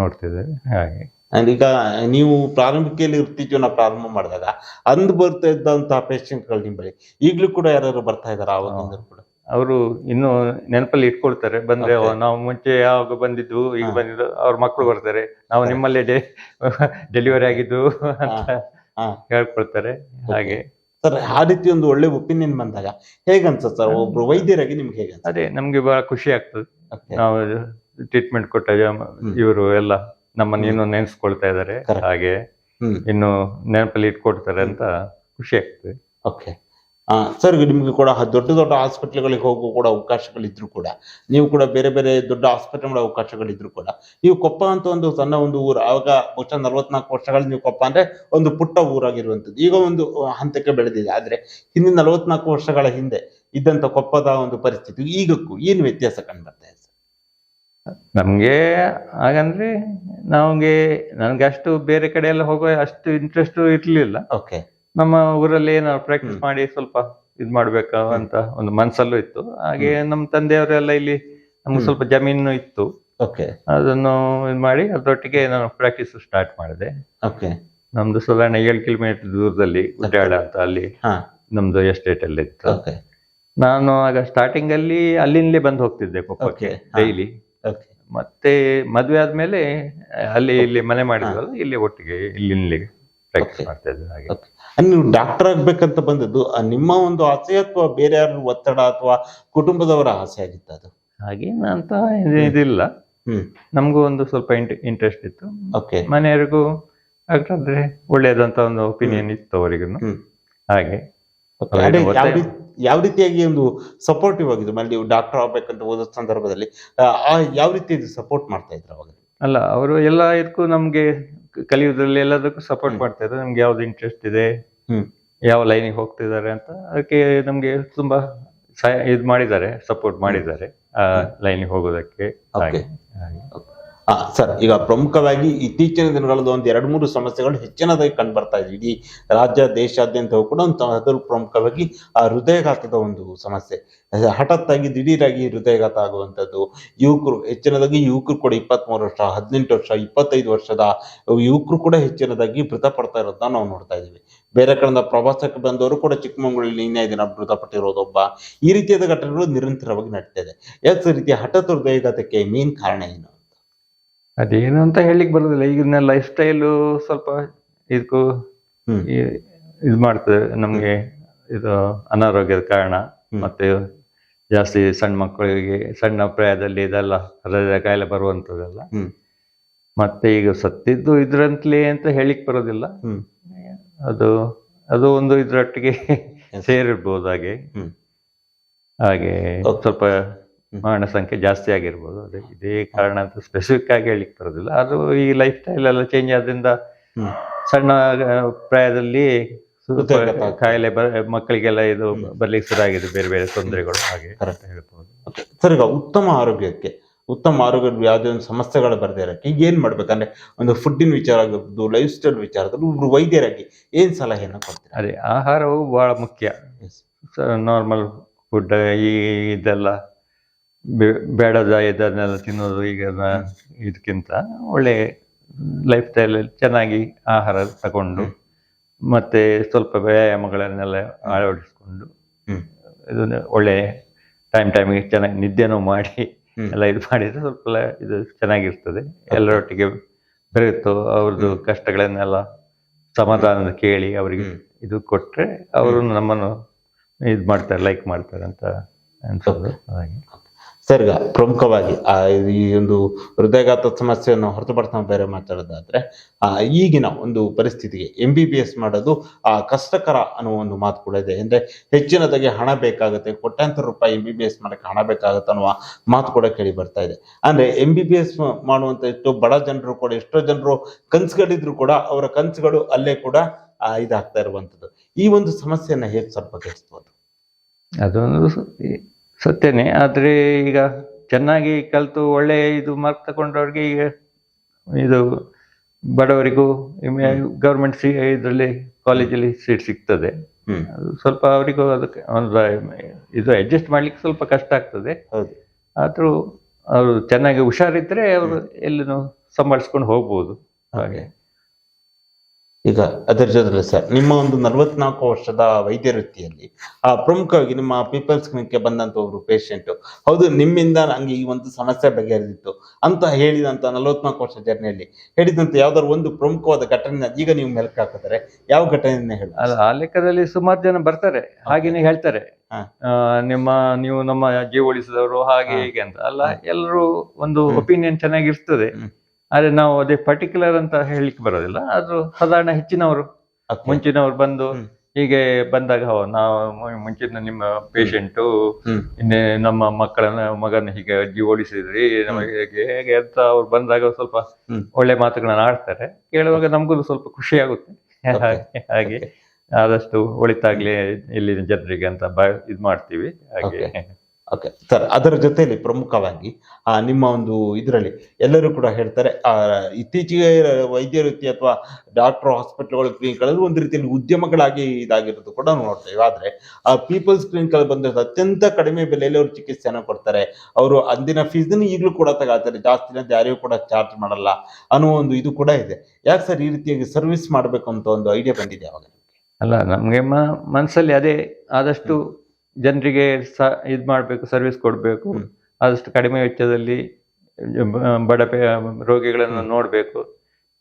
ನೋಡ್ತಿದ್ದೇವೆ. ಹಾಗೆ. ಈಗ ನೀವು ಪ್ರಾರಂಭಿಕೆಯಲ್ಲಿ ವೃತ್ತಿಜೀವನ ಪ್ರಾರಂಭ ಮಾಡಿದಾಗ ಅಂದು ಬರ್ತಾ ಇದ್ದಂತಹ ಪೇಷಂಟ್ಗಳು ನಿಮ್ಮ ಬಳಿ. ಈಗಲೂ ಕೂಡ ಯಾರು ಬರ್ತಾ ಇದಾರೆ ಆವಾಗಿಂದ ಕೂಡ. ಅವರು ಇನ್ನು ನೆನಪಲ್ಲಿ ಇಟ್ಕೊಳ್ತಾರೆ. ಬಂದ್ರೆ ನಾವು ಮುಂಚೆ ಯಾವಾಗ ಬಂದಿದ್ದು ಈಗ. ಬಂದಿದ್ದು ಅವ್ರ ಮಕ್ಕಳು ಬರ್ತಾರೆ. ನಾವು ನಿಮ್ಮಲ್ಲೇ ಡೆ ಡೆಲಿವರಿ ಆಗಿದ್ದು ಅಂತ. ಹೇಳ್ಕೊಳ್ತಾರೆ. ಹಾಗೆ. ಸರ್ ಆ ರೀತಿ ಒಂದು ಒಳ್ಳೆ ಒಪಿನಿಯನ್ ಬಂದಾಗ ಹೇಗೆ ಅನ್ಸುತ್ತೆ ಸರ್ ಒಬ್ರು ವೈದ್ಯರಾಗಿ ನಿಮ್ಗೆ ಹೇಗೆ ಅದೇ ನಮ್ಗೆ ಬಹಳ ಖುಷಿ ಆಗ್ತದೆ. ನಾವು ಟ್ರೀಟ್ಮೆಂಟ್ ಕೊಟ್ಟಾಗ ಇವರು ಎಲ್ಲ. ನಮ್ಮನ್ನ ಇನ್ನೂ ನೆನೆಸ್ಕೊಳ್ತಾ ಇದ್ದಾರೆ. Correct. ಹಾಗೆ ಹ್ಮ್. ಇನ್ನು ನೆನಪಲ್ಲಿ ಇಟ್ಕೊಡ್ತಾರೆ ಅಂತ ಖುಷಿ ಆಗ್ತದೆ. ಓಕೆ ಸರ್ ನಿಮಗೆ ಕೂಡ ಹ- ದೊಡ್ಡ ದೊಡ್ಡ ಹಾಸ್ಪಿಟ್ಲ್ಗಳಿಗೆ ಹೋಗೋ ಕೂಡ ಅವಕಾಶಗಳಿದ್ರು ಕೂಡ. ನೀವು ಕೂಡ ಬೇರೆ ಬೇರೆ ದೊಡ್ಡ ಹಾಸ್ಪಿಟಲ್ ಅವಕಾಶಗಳಿದ್ರು ಕೂಡ. ನೀವು ಕೊಪ್ಪ ಅಂತ ಒಂದು ಸಣ್ಣ ಒಂದು ಊರು ಆವಾಗ ಬಹುಶಃ ನಲವತ್ನಾಲ್ಕು ವರ್ಷಗಳಲ್ಲಿ ನೀವು ಕೊಪ್ಪ ಅಂದ್ರೆ ಒಂದು ಪುಟ್ಟ ಊರಾಗಿರುವಂಥದ್ದು. ಈಗ ಒಂದು ಆ, ಹಂತಕ್ಕೆ ಬೆಳೆದಿದೆ. ಆದ್ರೆ ಹಿಂದಿನ ನಲವತ್ನಾಲ್ಕು ವರ್ಷಗಳ ಹಿಂದೆ ಇದ್ದಂತ ಕೊಪ್ಪದ ಒಂದು ಪರಿಸ್ಥಿತಿ ಈಗಕ್ಕೂ ಏನು ವ್ಯತ್ಯಾಸ ಕಂಡ್ಬರ್ತಾ ಇದೆ? ಸರ್ ನಮ್ಗೆ ಹಾಗಂದ್ರೆ ನಮಗೆ ನನ್ಗೆ ಅಷ್ಟು ಬೇರೆ ಕಡೆ ಎಲ್ಲ ಹೋಗೋ ಅಷ್ಟು ಇಂಟ್ರೆಸ್ಟ್ ಇರ್ಲಿಲ್ಲ. ಓಕೆ ನಮ್ಮ ಊರಲ್ಲಿ ಏನಾದ್ರು ಪ್ರಾಕ್ಟೀಸ್ ಮಾಡಿ ಸ್ವಲ್ಪ ಇದ್ ಮಾಡ್ಬೇಕಾ ಅಂತ ಒಂದು ಮನ್ಸಲ್ಲೂ ಇತ್ತು. ಹಾಗೆ ನಮ್ಮ ತಂದೆಯವರೆಲ್ಲ ಇಲ್ಲಿ ನಮ್ಗೆ ಸ್ವಲ್ಪ ಜಮೀನು ಇತ್ತು. ಓಕೆ ಅದನ್ನು ಇದು ಮಾಡಿ ಅದರೊಟ್ಟಿಗೆ ನಾನು ಪ್ರಾಕ್ಟೀಸ್ ಸ್ಟಾರ್ಟ್ ಮಾಡಿದೆ. ಓಕೆ ನಮ್ದು ಸಾಧಾರಣ ಏಳು ಕಿಲೋಮೀಟರ್ ದೂರದಲ್ಲಿ ಉಡ್ಯಾಡ ಅಂತ ಅಲ್ಲಿ ಹಾ. ನಮ್ದು ಎಸ್ಟೇಟ್ ಅಲ್ಲಿ ಇತ್ತು ಓಕೆ ನಾನು ಆಗ ಸ್ಟಾರ್ಟಿಂಗ್ ಅಲ್ಲಿ ಅಲ್ಲಿಂದಲೇ ಬಂದು ಹೋಗ್ತಿದ್ದೆ ಕೊಪ್ಪಕ್ಕೆ ಡೈಲಿ ಮತ್ತೆ ಮದುವೆ ಆದ್ಮೇಲೆ ಅಲ್ಲಿ ಇಲ್ಲಿ ಮನೆ ಮಾಡಿದ್ವಲ್ಲ ಇಲ್ಲಿ ಒಟ್ಟಿಗೆ ಇಲ್ಲಿ ಇಲ್ಲಿ ಪ್ರಾಕ್ಟೀಸ್ Okay. ಮಾಡ್ತಾ ಹಾಗೆ. ನೀವು ಡಾಕ್ಟರ್ ಆಗ್ಬೇಕಂತ ಬಂದದ್ದು ಆ ನಿಮ್ಮ ಒಂದು ಆಸೆ ಅಥವಾ ಬೇರೆ ಯಾರು ಒತ್ತಡ ಅಥವಾ ಕುಟುಂಬದವರ ಆಸೆ ಆಗಿತ್ತು ಅದು? ಹಾಗೇನು ಅಂತ ಇದು- ಇದಿಲ್ಲ. ಹ್ಮ್. ನಮಗೂ ಒಂದು ಸ್ವಲ್ಪ ಇಂಟ್ರೆಸ್ಟ್ ಇತ್ತು. ಓಕೆ ಮನೆಯವರಿಗೂ ಹಾಗಾದ್ರೆ ಒಳ್ಳೇದಂತ ಒಂದು ಒಪಿನಿಯನ್ ಇತ್ತು ಅವರಿಗೂ ಹ್ಮ್. ಹಾಗೆ. ಯಾವ ರೀತಿ ಯಾವ ರೀತಿಯಾಗಿ ಒಂದು ಸಪೋರ್ಟಿವ್ ಆಗಿದ್ರು ಮೇಲೆ ನೀವು ಡಾಕ್ಟರ್ ಆಗ್ಬೇಕಂತ ಓದೋ ಸಂದರ್ಭದಲ್ಲಿ ಯಾವ ರೀತಿ ಸಪೋರ್ಟ್ ಮಾಡ್ತಾ ಇದ್ರು ಅವಾಗ? ಅಲ್ಲ ಅವರು ಎಲ್ಲ ಇದಕ್ಕೂ ನಮ್ಗೆ ಕಲಿಯೋದ್ರಲ್ಲಿ ಎಲ್ಲದಕ್ಕೂ ಸಪೋರ್ಟ್. ಮಾಡ್ತಾ ಇದ್ರು ನಮ್ಗೆ ಯಾವ್ದು ಇಂಟ್ರೆಸ್ಟ್ ಇದೆ. ಯಾವ ಲೈನಿಗೆ ಹೋಗ್ತಿದ್ದಾರೆ ಅಂತ ಅದಕ್ಕೆ ನಮ್ಗೆ ತುಂಬಾ ಸಹಾಯ ಇದು ಮಾಡಿದ್ದಾರೆ ಸಪೋರ್ಟ್ ಮಾಡಿದ್ದಾರೆ ಆ ಲೈನಿಗೆ ಹೋಗೋದಕ್ಕೆ. ಹಾಗೆ ಹಾಗೆ. ಆ, ಸರ್ ಈಗ ಪ್ರಮುಖವಾಗಿ ಇತ್ತೀಚಿನ ದಿನಗಳಲ್ಲಿ ಒಂದು ಎರಡು ಮೂರು ಸಮಸ್ಯೆಗಳು ಹೆಚ್ಚಿನದಾಗಿ ಕಂಡು ಬರ್ತಾ ಇದೆ. ಇಡೀ ರಾಜ್ಯ ದೇಶಾದ್ಯಂತ ಕೂಡ ಒಂದು ಪ್ರಮುಖವಾಗಿ ಆ ಹೃದಯಘಾತದ ಒಂದು ಸಮಸ್ಯೆ. ಹಠಾತ್ ಆಗಿ ದಿಢೀರಾಗಿ ಹೃದಯಘಾತ ಆಗುವಂಥದ್ದು ಯುವಕರು ಹೆಚ್ಚಿನದಾಗಿ ಯುವಕರು ಕೂಡ ಇಪ್ಪತ್ಮೂರು ವರ್ಷ ಹದಿನೆಂಟು ವರ್ಷ ಇಪ್ಪತ್ತೈದು ವರ್ಷದ ಯುವಕರು ಕೂಡ ಹೆಚ್ಚಿನದಾಗಿ ಮೃತಪಡ್ತಾ ಇರೋದನ್ನ ನಾವು ನೋಡ್ತಾ ಇದ್ದೀವಿ. ಬೇರೆ ಕಡೆಯಿಂದ ಪ್ರವಾಸಕ್ಕೆ ಬಂದವರು ಕೂಡ ಚಿಕ್ಕಮಗಳೂರಲ್ಲಿ ನಿನ್ನೆ ದಿನ ಮೃತಪಟ್ಟಿರೋದೊಬ್ಬ ಈ ರೀತಿಯಾದ ಘಟನೆಗಳು ನಿರಂತರವಾಗಿ ನಡೀತಾ ಇದೆ. ಈ ರೀತಿಯ ಹಠಾತ್ ಹೃದಯಘಾತಕ್ಕೆ ಮೇನ್ ಕಾರಣ ಏನು? ಅದೇನು ಅಂತ ಹೇಳಲಿಕ್ಕೆ ಬರೋದಿಲ್ಲ ಈಗಿನ ಲೈಫ್ ಸ್ಟೈಲು ಸ್ವಲ್ಪ ಇದಕ್ಕೂ. ಇದು ಮಾಡ್ತದೆ ನಮಗೆ ಇದು ಅನಾರೋಗ್ಯದ ಕಾರಣ. ಮತ್ತೆ ಜಾಸ್ತಿ ಸಣ್ಣ ಮಕ್ಕಳಿಗೆ ಸಣ್ಣ ಪ್ರಾಯದಲ್ಲಿ ಇದೆಲ್ಲ ಹೃದಯ ಕಾಯಿಲೆ ಬರುವಂಥದ್ದೆಲ್ಲ. ಮತ್ತೆ ಈಗ ಸತ್ತಿದ್ದು ಇದ್ರಂತಲೇ ಅಂತ ಹೇಳಿಕ್ ಬರೋದಿಲ್ಲ ಅದು ಅದು ಒಂದು ಇದ್ರೊಟ್ಟಿಗೆ ಸೇರಿರ್ಬೋದು ಹಾಗೆ ಹಾಗೆ. ಸ್ವಲ್ಪ. ಮರಣ ಸಂಖ್ಯೆ ಜಾಸ್ತಿ ಆಗಿರ್ಬೋದು. ಅದೇ ಇದೇ ಕಾರಣ ಅಂತ ಸ್ಪೆಸಿಫಿಕ್ ಆಗಿ ಹೇಳಿಕ್ ಬರೋದಿಲ್ಲ. ಅದು ಈ ಲೈಫ್ ಸ್ಟೈಲ್ ಎಲ್ಲ ಚೇಂಜ್ ಆದ್ರಿಂದ ಸಣ್ಣ ಪ್ರಾಯದಲ್ಲಿ ಕಾಯಿಲೆ ಬ ಮಕ್ಕಳಿಗೆಲ್ಲ ಇದು ಬರ್ಲಿಕ್ಕೆ ಆಗಿದೆ. ಬೇರೆ ಬೇರೆ ತೊಂದರೆಗಳು ಹಾಗೆ ಹೇಳ್ಬೋದು. ಸರ್ ಈಗ ಉತ್ತಮ ಆರೋಗ್ಯಕ್ಕೆ ಉತ್ತಮ ಆರೋಗ್ಯದ ಯಾವುದೇ ಒಂದು ಸಮಸ್ಯೆಗಳು ಬರದೇ ಇರಕ್ಕೆ ಈಗ ಏನ್ ಮಾಡ್ಬೇಕಂದ್ರೆ ಒಂದು ಫುಡ್ಡಿನ ವಿಚಾರ ಆಗಿರ್ಬೋದು ಲೈಫ್ ಸ್ಟೈಲ್ ವಿಚಾರದಲ್ಲಿ ಒಬ್ರು ವೈದ್ಯರಾಗಿ ಏನು ಸಲಹೆಯನ್ನು ಕೊಡ್ತೀರಾ? ಅದೇ ಆಹಾರವು ಬಹಳ ಮುಖ್ಯ. ನಾರ್ಮಲ್ ಫುಡ್ ಈ ಇದೆಲ್ಲ ಬೇಡದ ಇದನ್ನೆಲ್ಲ ತಿನ್ನೋದು ಈಗ ಇದಕ್ಕಿಂತ ಒಳ್ಳೆ ಲೈಫ್ ಸ್ಟೈಲ್ ಚೆನ್ನಾಗಿ ಆಹಾರ ತಗೊಂಡು ಮತ್ತೆ ಸ್ವಲ್ಪ ವ್ಯಾಯಾಮಗಳನ್ನೆಲ್ಲ ಅಳವಡಿಸ್ಕೊಂಡು ಇದು ಒಳ್ಳೆ ಟೈಮ್ ಟೈಮಿಗೆ ಚೆನ್ನಾಗಿ ನಿದ್ದೆನೂ ಮಾಡಿ ಎಲ್ಲ ಇದು ಮಾಡಿದ್ರೆ ಸ್ವಲ್ಪ ಇದು ಚೆನ್ನಾಗಿರ್ತದೆ. ಎಲ್ಲರೊಟ್ಟಿಗೆ ಬೆರೆತು ಅವ್ರದ್ದು ಕಷ್ಟಗಳನ್ನೆಲ್ಲ ಸಮಾಧಾನ ಕೇಳಿ ಅವರಿಗೆ ಇದು ಕೊಟ್ಟರೆ ಅವರು ನಮ್ಮನ್ನು ಇದು ಮಾಡ್ತಾರೆ ಲೈಕ್ ಮಾಡ್ತಾರೆ ಅಂತ ಅನ್ಸೋದು. ಹಾಗೆ. ಸರ್ ಈಗ ಪ್ರಮುಖವಾಗಿ, ಆ, ಈ ಒಂದು ಹೃದಯಘಾತ ಸಮಸ್ಯೆಯನ್ನು ಹೊರತುಪಡಿಸಿ ಬೇರೆ ಮಾತಾಡೋದಾದ್ರೆ, ಆ, ಈಗಿನ ಒಂದು ಪರಿಸ್ಥಿತಿಗೆ ಎಂ ಬಿ ಬಿ ಎಸ್ ಮಾಡೋದು, ಆ, ಕಷ್ಟಕರ ಅನ್ನೋ ಒಂದು ಮಾತು ಕೂಡ ಇದೆ. ಅಂದ್ರೆ ಹೆಚ್ಚಿನದಾಗಿ ಹಣ ಬೇಕಾಗುತ್ತೆ, ಕೋಟ್ಯಾಂತರ ರೂಪಾಯಿ ಎಂ ಬಿ ಬಿ ಎಸ್ ಮಾಡಕ್ಕೆ ಹಣ ಬೇಕಾಗುತ್ತೆ ಅನ್ನುವ ಮಾತು ಕೂಡ ಕೇಳಿ ಬರ್ತಾ ಇದೆ. ಅಂದ್ರೆ ಎಂ ಬಿ ಬಿ ಎಸ್ ಮಾಡುವಂತ ಎಷ್ಟೋ ಬಡ ಜನರು ಕೂಡ, ಎಷ್ಟೋ ಜನರು ಕನ್ಸುಗಳಿದ್ರು ಕೂಡ, ಅವರ ಕನಸುಗಳು ಅಲ್ಲೇ ಕೂಡ ಇದಾಗ್ತಾ ಇರುವಂತದ್ದು. ಈ ಒಂದು ಸಮಸ್ಯೆಯನ್ನ ಹೇಗೆ ಸ್ವಲ್ಪ ಅದೊಂದು ಸತ್ಯನೇ. ಆದ್ರೆ ಈಗ ಚೆನ್ನಾಗಿ ಕಲಿತು ಒಳ್ಳೆ ಇದು ಮಾರ್ಕ್ ತಗೊಂಡವ್ರಿಗೆ ಈಗ ಇದು ಬಡವರಿಗೂ ಗೌರ್ಮೆಂಟ್ ಸಿ ಇದರಲ್ಲಿ ಕಾಲೇಜಲ್ಲಿ ಸೀಟ್ ಸಿಗ್ತದೆ. ಸ್ವಲ್ಪ ಅವರಿಗೂ ಅದಕ್ಕೆ ಒಂದು ಇದು ಅಡ್ಜಸ್ಟ್ ಮಾಡ್ಲಿಕ್ಕೆ ಸ್ವಲ್ಪ ಕಷ್ಟ ಆಗ್ತದೆ. ಆದರೂ ಆದ್ರೂ ಅವರು ಚೆನ್ನಾಗಿ ಹುಷಾರಿದ್ರೆ ಅವರು ಎಲ್ಲೂ ಸಂಭಾಳಿಸ್ಕೊಂಡು ಹೋಗ್ಬೋದು. ಹಾಗೆ. ಈಗ ಅದರ ಸರ್ ನಿಮ್ಮ ಒಂದು ನಲವತ್ನಾಲ್ಕು ವರ್ಷದ ವೈದ್ಯ ವೃತ್ತಿಯಲ್ಲಿ ಆ ಪ್ರಮುಖವಾಗಿ ನಿಮ್ಮ ಪೀಪಲ್ಸ್ ಕ್ಲಿನಿಕ್ಗೆ ಬಂದಂತ ಒಬ್ರು ಪೇಷಂಟ್ ಹೌದು ನಿಮ್ಮಿಂದ ನಂಗೆ ಈ ಒಂದು ಸಮಸ್ಯೆ ಬಗೆಹರಿದಿತ್ತು. ಅಂತ ಹೇಳಿದಂತ ನಲವತ್ನಾಲ್ಕು ವರ್ಷ ಜರ್ನಿಯಲ್ಲಿ ಹೇಳಿದಂತ ಯಾವ್ದಾದ್ರು ಒಂದು ಪ್ರಮುಖವಾದ ಘಟನೆ ಈಗ ನೀವು ಮೆಲುಕು ಹಾಕಿದ್ರೆ ಯಾವ ಘಟನೆಯನ್ನ ಹೇಳಿ? ಅಲ್ಲ ಆ ಲೆಕ್ಕದಲ್ಲಿ ಸುಮಾರು ಜನ ಬರ್ತಾರೆ ಹಾಗೇನೆ ಹೇಳ್ತಾರೆ. ನಿಮ್ಮ ನೀವು ನಮ್ಮ ಜೀವ ಉಳಿಸಿದವರು ಹಾಗೆ ಹೀಗೆ ಅಂತ. ಅಲ್ಲ ಎಲ್ಲರೂ ಒಂದು. ಒಪಿನಿಯನ್ ಚೆನ್ನಾಗಿರ್ತದೆ. ಆದ್ರೆ ನಾವು ಅದೇ ಪರ್ಟಿಕ್ಯುಲರ್ ಅಂತ ಹೇಳಿಕ್ ಬರೋದಿಲ್ಲ. ಆದ್ರೂ ಸಾಧಾರಣ ಹೆಚ್ಚಿನವರು. ಮುಂಚಿನವ್ರು ಬಂದು ಹೀಗೆ ಬಂದಾಗ ನಾವು ಮುಂಚಿನ ನಿಮ್ಮ ಪೇಷಂಟು. ಇನ್ನೇ ನಮ್ಮ ಮಕ್ಕಳನ್ನ ಮಗನ ಹೀಗೆ ಅಜ್ಜಿ ಓಡಿಸಿದ್ರಿ ನಮಗೆ ಹೇಗೆ ಅಂತ ಅವ್ರು ಬಂದಾಗ ಸ್ವಲ್ಪ ಒಳ್ಳೆ ಮಾತುಗಳನ್ನ ಆಡ್ತಾರೆ. ಕೇಳುವಾಗ ನಮಗೂ ಸ್ವಲ್ಪ ಖುಷಿ ಆಗುತ್ತೆ. ಹಾಗೆ ಆದಷ್ಟು ಒಳಿತಾಗ್ಲಿ ಇಲ್ಲಿನ ಜನರಿಗೆ ಅಂತ ಬ ಇದ್ ಮಾಡ್ತೀವಿ. ಹಾಗೆ. ಓಕೆ ಸರ್ ಅದರ ಜೊತೆಯಲ್ಲಿ ಪ್ರಮುಖವಾಗಿ ನಿಮ್ಮ ಒಂದು ಇದರಲ್ಲಿ ಎಲ್ಲರೂ ಕೂಡ ಹೇಳ್ತಾರೆ ಇತ್ತೀಚೆಗೆ ವೈದ್ಯ ವೃತ್ತಿ ಅಥವಾ ಡಾಕ್ಟರ್ ಹಾಸ್ಪಿಟಲ್ಗಳು ಕ್ಲಿನಿಕ್ಗಳಲ್ಲಿ ಒಂದು ರೀತಿಯಲ್ಲಿ ಉದ್ಯಮಗಳಾಗಿ ಇದಾಗಿರೋದು ಕೂಡ ನೋಡ್ತೇವೆ ಆದ್ರೆ, ಆ ಪೀಪಲ್ಸ್ ಕ್ಲಿನಿಕಲ್ಲಿ ಬಂದಿರೋದು ಅತ್ಯಂತ ಕಡಿಮೆ ಬೆಲೆಯಲ್ಲಿ ಅವರು ಚಿಕಿತ್ಸೆಯನ್ನು ಕೊಡ್ತಾರೆ. ಅವರು ಅಂದಿನ ಫೀಸನ್ನು ಈಗಲೂ ಕೂಡ ತಗೋತಾರೆ, ಜಾಸ್ತಿ ಅಂತ ಯಾರಿಗೂ ಕೂಡ ಚಾರ್ಜ್ ಮಾಡಲ್ಲ ಅನ್ನೋ ಒಂದು ಇದು ಕೂಡ ಇದೆ. ಯಾಕೆ ಸರ್ ಈ ರೀತಿಯಾಗಿ ಸರ್ವಿಸ್ ಮಾಡಬೇಕು ಅಂತ ಒಂದು ಐಡಿಯಾ ಬಂದಿದೆ ಅವಾಗ ಅಲ್ಲ, ನಮಗೆ ಮನಸ್ಸಲ್ಲಿ ಅದೇ ಆದಷ್ಟು ಜನರಿಗೆ ಸ ಇದ್ ಮಾಡ್ಬೇಕು ಸರ್ವಿಸ್ ಕೊಡ್ಬೇಕು. ಆದಷ್ಟು ಕಡಿಮೆ ವೆಚ್ಚದಲ್ಲಿ ಬಡ ರೋಗಿಗಳನ್ನು ನೋಡ್ಬೇಕು.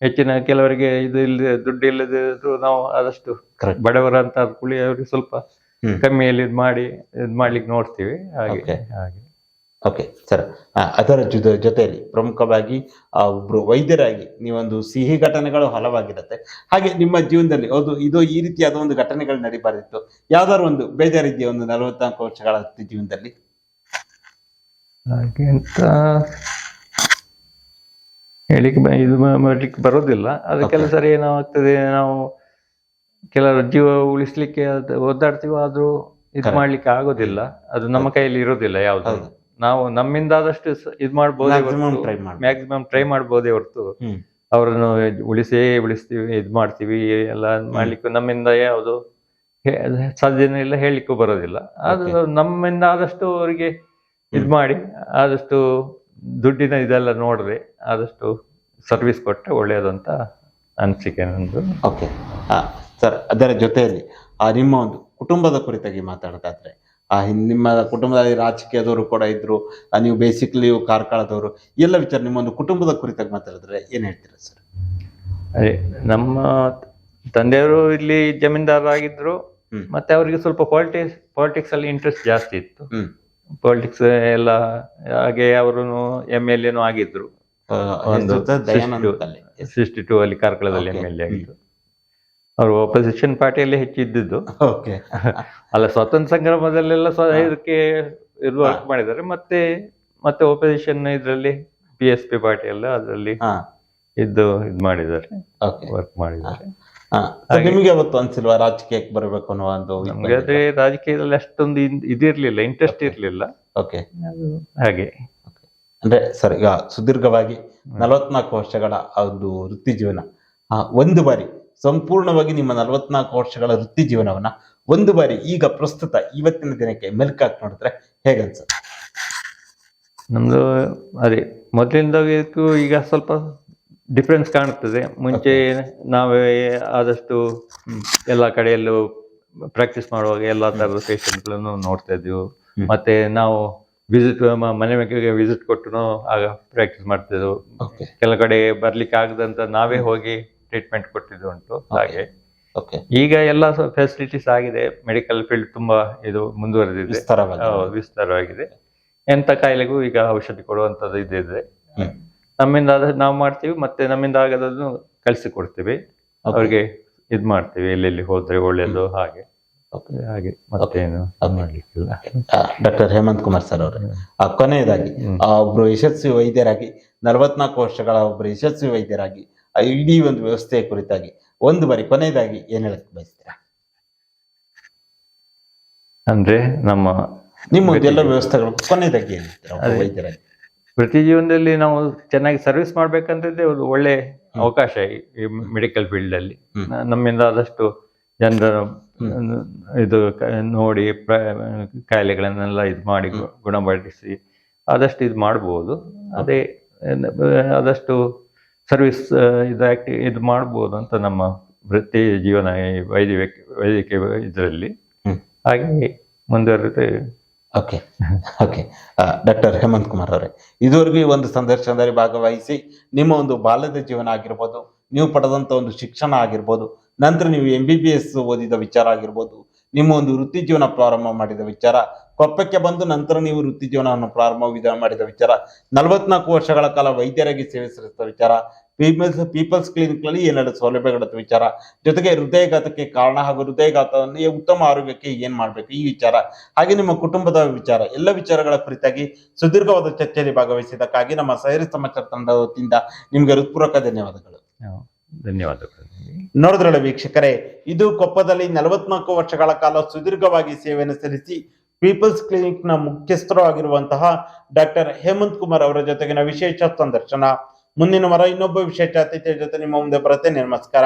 ಹೆಚ್ಚಿನ ಕೆಲವರಿಗೆ ಇದು ಇಲ್ಲದೆ ದುಡ್ಡು ಇಲ್ಲದೆ ನಾವು ಆದಷ್ಟು ಬಡವರಂತ ಬಡವರ ಅವರಿಗೆ ಸ್ವಲ್ಪ. ಕಮ್ಮಿಯಲ್ಲಿ ಇದು ಮಾಡಿ ಇದು ಮಾಡ್ಲಿಕ್ಕೆ ನೋಡ್ತೀವಿ. ಹಾಗೆ ಹಾಗೆ. ಓಕೆ ಸರ್ ಅದರ ಜೊತೆ ಜೊತೆಯಲ್ಲಿ ಪ್ರಮುಖವಾಗಿ ಒಬ್ಬರು ಒಬ್ರು ವೈದ್ಯರಾಗಿ ನೀವೊಂದು ಸಿಹಿ ಘಟನೆಗಳು ಹಲವಾಗಿರುತ್ತೆ. ಹಾಗೆ ನಿಮ್ಮ ಜೀವನದಲ್ಲಿ ಹೌದು ಇದು ಈ ರೀತಿಯಾದ ಒಂದು ಘಟನೆಗಳು ನಡೀಬಾರ್ದಿತ್ತು. ಯಾವ್ದಾದ್ರು ಒಂದು ಬೇಜಾರಿದೆಯಾ ಒಂದು ನಲವತ್ನಾಲ್ಕು ವರ್ಷಗಳ ಜೀವನದಲ್ಲಿ? ಹಾಗೆ ಅಂತ ಬ- ಇದು ಮಾಡಲಿಕ್ಕೆ ಬರೋದಿಲ್ಲ. ಅದು. ಕೆಲಸ ಸರಿ ಏನಾಗ್ತದೆ ನಾವು ಕೆಲವರು ಜೀವ ಉಳಿಸ್ಲಿಕ್ಕೆ ಅದು ಒದ್ದಾಡ್ತೀವಿ ಆದ್ರೂ ಇದು ಮಾಡ್ಲಿಕ್ಕೆ ಆಗೋದಿಲ್ಲ. ಅದು ನಮ್ಮ ಕೈಯಲ್ಲಿ ಇರೋದಿಲ್ಲ ಯಾವ್ದು. ನಾವು ನಮ್ಮಿಂದ ಆದಷ್ಟು ಸ- ಇದು ಮಾಡ್ಬೋದೇ ಮ್ಯಾಕ್ಸಿಮಮ್ ಟ್ರೈ ಮಾಡ್ಬೋದೇ. ಹೊರತು. ಅವರನ್ನು ಉಳಿಸೇ ಉಳಿಸ್ತೀವಿ ಇದು ಮಾಡ್ತೀವಿ ಎಲ್ಲ ಮಾಡ್ಲಿಕ್ಕೂ ನಮ್ಮಿಂದ ಯಾವುದು ಸಾಧ್ಯನೂ ಇಲ್ಲ ಹೇಳಲಿಕ್ಕೂ ಬರೋದಿಲ್ಲ. ಅದು ನಮ್ಮಿಂದ ಆದಷ್ಟು ಅವರಿಗೆ ಇದು ಮಾಡಿ ಆದಷ್ಟು ದುಡ್ಡಿನ ಇದೆಲ್ಲ ನೋಡ್ರಿ ಆದಷ್ಟು ಸರ್ವಿಸ್ ಕೊಟ್ಟರೆ ಒಳ್ಳೆಯದು ಅಂತ ಅನಿಸಿಕೆ ನಂದು. ಓಕೆ ಸರ್ ಅದರ ಜೊತೆಯಲ್ಲಿ ಆ ನಿಮ್ಮ ಒಂದು ಕುಟುಂಬದ ಕುರಿತಾಗಿ ಮಾತಾಡೋದಾದ್ರೆ ಆ ನಿಮ್ಮ ಕುಟುಂಬದಲ್ಲಿ ರಾಜಕೀಯದವರು ಕೂಡ ಇದ್ರು ನೀವು ಬೇಸಿಕ್ಲಿ ಕಾರ್ಕಳದವರು ಎಲ್ಲ ವಿಚಾರ ನಿಮ್ಮ ಒಂದು ಕುಟುಂಬದ ಕುರಿತಾಗಿ ಮಾತಾಡಿದ್ರೆ ಏನ್ ಹೇಳ್ತೀರಾ ಸರ್? ಅದೇ ನಮ್ಮ ತಂದೆಯವರು ಇಲ್ಲಿ ಜಮೀನ್ದಾರರಾಗಿದ್ರು. ಮತ್ತೆ ಅವರಿಗೆ ಸ್ವಲ್ಪ ಪಾಲಿಟಿಕ್ಸ್ ಪಾಲಿಟಿಕ್ಸ್ ಅಲ್ಲಿ ಇಂಟ್ರೆಸ್ಟ್ ಜಾಸ್ತಿ ಇತ್ತು. ಪಾಲಿಟಿಕ್ಸ್ ಎಲ್ಲ ಹಾಗೆ ಅವರು ಎಂ ಎಲ್ ಎನೂ ಆಗಿದ್ರು. ಒಂದು ಸಿಕ್ಸ್ಟಿ ಟೂ ಅಲ್ಲಿ. ಕಾರ್ಕಳದಲ್ಲಿ. ಎಂ ಎಲ್ ಎ ಆಗಿದ್ರು ಅವರು ಅಪೋಸಿಷನ್ ಪಾರ್ಟಿಯಲ್ಲಿ ಹೆಚ್ಚಿದ್ದಿದ್ದು. ಓಕೆ ಅಲ್ಲ ಸ್ವಾತಂತ್ರ್ಯ ಸಂಗ್ರಾಮದಲ್ಲೆಲ್ಲ ಸ್ವ- ಇದಕ್ಕೆ ಇದು ವರ್ಕ್ ಮಾಡಿದ್ದಾರೆ. ಮತ್ತೆ ಮತ್ತೆ ಒಪೋಸಿಷನ್ ಇದರಲ್ಲಿ ಪಿ ಎಸ್ ಪಿ ಪಾರ್ಟಿ ಎಲ್ಲ ಅದರಲ್ಲಿ ಹಾ. ಇದ್ದು ಇದು ಮಾಡಿದ್ದಾರೆ. ಓಕೆ ವರ್ಕ್ ಮಾಡಿದ್ದಾರೆ. ನಿಮ್ಗೆ ಅವತ್ತು ಅನ್ಸಿಲ್ವಾ ರಾಜಕೀಯಕ್ಕೆ ಬರಬೇಕು ಅನ್ನೋ ಒಂದು ನಮ್ಗೆ ಅದೇ ರಾಜಕೀಯದಲ್ಲಿ ಅಷ್ಟೊಂದು ಇದ್- ಇದಿರ್ಲಿಲ್ಲ ಇಂಟ್ರೆಸ್ಟ್ ಇರ್ಲಿಲ್ಲ. ಓಕೆ ಹಾಗೆ. ಅಂದ್ರೆ ಸರ್ ಈಗ ಸುದೀರ್ಘವಾಗಿ ನಲವತ್ನಾಲ್ಕು ವರ್ಷಗಳ ಒಂದು ವೃತ್ತಿ ಜೀವನ. ಆ, ಒಂದು ಬಾರಿ ಸಂಪೂರ್ಣವಾಗಿ ನಿಮ್ಮ ನಲವತ್ನಾಲ್ಕು ವರ್ಷಗಳ ವೃತ್ತಿ ಜೀವನವನ್ನ ಒಂದು ಬಾರಿ ಈಗ ಪ್ರಸ್ತುತ ಇವತ್ತಿನ ದಿನಕ್ಕೆ ಮೆಲ್ಕಾಕ್ ನೋಡಿದ್ರೆ ಹೇಗನ್ಸುತ್ತೆ ನಮ್ದು ಅದೇ ಮೊದಲಿಂದ ಇದಕ್ಕೂ ಈಗ ಸ್ವಲ್ಪ ಡಿಫ್ರೆನ್ಸ್ ಕಾಣುತ್ತದೆ ಮುಂಚೆ ನಾವೇ ಆದಷ್ಟು ಎಲ್ಲ ಕಡೆಯಲ್ಲೂ ಪ್ರಾಕ್ಟೀಸ್ ಮಾಡುವಾಗ ಎಲ್ಲ ತರದ ಪೇಷಂಟ್ಗಳನ್ನು ನೋಡ್ತಾ ಇದ್ವು ಮತ್ತೆ ನಾವು ವಿಸಿಟ್ ಮನೆ ಮಕ್ಕಳಿಗೆ ವಿಸಿಟ್ ಕೊಟ್ಟು ಆಗ ಪ್ರಾಕ್ಟೀಸ್ ಮಾಡ್ತಿದ್ವು ಕೆಲ ಕಡೆ ಬರ್ಲಿಕ್ಕೆ ಆಗದಂತ ನಾವೇ ಹೋಗಿ ಟ್ರೀಟ್ಮೆಂಟ್ ಕೊಟ್ಟಿದ್ದು ಉಂಟು. ಹಾಗೆ. ಈಗ ಎಲ್ಲ ಫೆಸಿಲಿಟೀಸ್ ಆಗಿದೆ. ಮೆಡಿಕಲ್ ಫೀಲ್ಡ್ ತುಂಬಾ ಇದು ಮುಂದುವರೆದಿದೆ. ವಿಸ್ತಾರವಾಗಿದೆ. ಎಂತ ಕಾಯಿಲೆಗೂ ಈಗ ಔಷಧಿ ಕೊಡುವಂತದ್ದು ಇದಿದೆ ನಮ್ಮಿಂದ ನಾವು ಮಾಡ್ತೀವಿ ಮತ್ತೆ ನಮ್ಮಿಂದ ಆಗದನ್ನು ಕಳಿಸಿ ಕೊಡ್ತೀವಿ. ಅವ್ರಿಗೆ ಇದ್ ಮಾಡ್ತೀವಿ ಎಲ್ಲೆಲ್ಲಿ ಹೋದ್ರೆ ಒಳ್ಳೇದು ಹಾಗೆ. ಹಾಗೆ ಮತ್ತೇನು. ಮಾಡ್ಲಿಕ್ಕಿಲ್ಲ ಡಾಕ್ಟರ್ ಹೇಮಂತ್ ಕುಮಾರ್ ಸರ್ ಅವರು. ಆ, ಕೊನೆಯದಾಗಿ ಒಬ್ರು ಯಶಸ್ವಿ ವೈದ್ಯರಾಗಿ ನಲವತ್ನಾಲ್ಕು ವರ್ಷಗಳ ಒಬ್ರು ಯಶಸ್ವಿ ವೈದ್ಯರಾಗಿ ಇಡೀ ಒಂದು ವ್ಯವಸ್ಥೆಯ ಕುರಿತಾಗಿ. ಒಂದು ಬಾರಿ ಕೊನೆಯದಾಗಿ ಏನ್ ಹೇಳಕ್ ಬಯಸ್ತೀರಾ? ಅಂದ್ರೆ ನಮ್ಮ ನಿಮ್ಮ ಎಲ್ಲ ವ್ಯವಸ್ಥೆಗಳು ಕೊನೆಯದಾಗಿ ಏನ್ ಹೇಳ್ತೀರಾ ವೃತ್ತಿ ಜೀವನದಲ್ಲಿ ನಾವು ಚೆನ್ನಾಗಿ ಸರ್ವಿಸ್ ಮಾಡ್ಬೇಕಂತಿದ್ದೆ ಒಂದು ಒಳ್ಳೆ ಅವಕಾಶ ಈ ಮೆಡಿಕಲ್ ಫೀಲ್ಡ್ ಅಲ್ಲಿ. ನಮ್ಮಿಂದ ಆದಷ್ಟು ಜನರ ಇದು ನೋಡಿ ಪ್ರ- ಕಾಯಿಲೆಗಳನ್ನೆಲ್ಲ ಇದು ಮಾಡಿ ಗುಣಪಡಿಸಿ ಆದಷ್ಟು ಇದು ಮಾಡ್ಬೋದು. ಅದೇ ಆದಷ್ಟು ಸರ್ವಿಸ್ ಇದು ಇದು ಮಾಡ್ಬೋದು ಅಂತ ನಮ್ಮ ವೃತ್ತಿ ಜೀವನ ವೈದ್ಯ ವೈದ್ಯಕೀಯ ಇದರಲ್ಲಿ. ಹಾಗೆ ಮುಂದುವರೆದು okay. Okay. Doctor Hemanth Kumar ಅವರೇ ಇದುವರೆಗೂ ಈ ಒಂದು ಸಂದರ್ಶನದಲ್ಲಿ ಭಾಗವಹಿಸಿ ನಿಮ್ಮ ಒಂದು ಬಾಲ್ಯದ ಜೀವನ ಆಗಿರ್ಬೋದು ನೀವು ಪಡೆದಂಥ ಒಂದು ಶಿಕ್ಷಣ ಆಗಿರ್ಬೋದು ನಂತರ ನೀವು ಎಂ ಬಿ ಬಿ ಎಸ್ ಓದಿದ ವಿಚಾರ ಆಗಿರ್ಬೋದು ನಿಮ್ಮ ಒಂದು ವೃತ್ತಿ ಜೀವನ ಪ್ರಾರಂಭ ಮಾಡಿದ ವಿಚಾರ ಕೊಪ್ಪಕ್ಕೆ ಬಂದು ನಂತರ ನೀವು ವೃತ್ತಿ ಜೀವನವನ್ನು ಪ್ರಾರಂಭ ವಿಧಾನ ಮಾಡಿದ ವಿಚಾರ ನಲವತ್ನಾಲ್ಕು ವರ್ಷಗಳ ಕಾಲ ವೈದ್ಯರಾಗಿ ಸೇವೆ ಸಲ್ಲಿಸಿದ ವಿಚಾರ ಪೀಪಲ್ಸ್ ಪೀಪಲ್ಸ್ ಕ್ಲಿನಿಕ್ನಲ್ಲಿ ಏನಾದ್ರು ಸೌಲಭ್ಯಗಳ ವಿಚಾರ ಜೊತೆಗೆ ಹೃದಯಘಾತಕ್ಕೆ ಕಾರಣ ಹಾಗೂ ಹೃದಯಘಾತವನ್ನು ಉತ್ತಮ ಆರೋಗ್ಯಕ್ಕೆ ಏನ್ ಮಾಡ್ಬೇಕು ಈ ವಿಚಾರ ಹಾಗೆ ನಿಮ್ಮ ಕುಟುಂಬದ ವಿಚಾರ ಎಲ್ಲ ವಿಚಾರಗಳ ಕುರಿತಾಗಿ ಸುದೀರ್ಘವಾದ ಚರ್ಚೆಯಲ್ಲಿ ಭಾಗವಹಿಸಿದ್ದಕ್ಕಾಗಿ ನಮ್ಮ ಸಹರಿ ಸಮಾಚಾರ ತಂಡದ ವತಿಯಿಂದ ನಿಮ್ಗೆ ಹೃತ್ಪೂರ್ವಕ ಧನ್ಯವಾದಗಳು. ಧನ್ಯವಾದಗಳು. ನೋಡಿದ್ರಲ್ಲ ವೀಕ್ಷಕರೇ ಇದು ಕೊಪ್ಪದಲ್ಲಿ ನಲವತ್ನಾಲ್ಕು ವರ್ಷಗಳ ಕಾಲ ಸುದೀರ್ಘವಾಗಿ ಸೇವೆಯನ್ನು ಸಲ್ಲಿಸಿ ಪೀಪಲ್ಸ್ ಕ್ಲಿನಿಕ್ನ ಮುಖ್ಯಸ್ಥರು ಆಗಿರುವಂತಹ ಡಾಕ್ಟರ್ ಹೇಮಂತ್ ಕುಮಾರ್ ಅವರ ಜೊತೆಗಿನ ವಿಶೇಷ ಸಂದರ್ಶನ. ಮುಂದಿನ ವಾರ ಇನ್ನೊಬ್ಬ ವಿಶೇಷ ಅತಿಥಿಯ ಜೊತೆ ನಿಮ್ಮ ಮುಂದೆ ಬರುತ್ತೆ. ನಮಸ್ಕಾರ.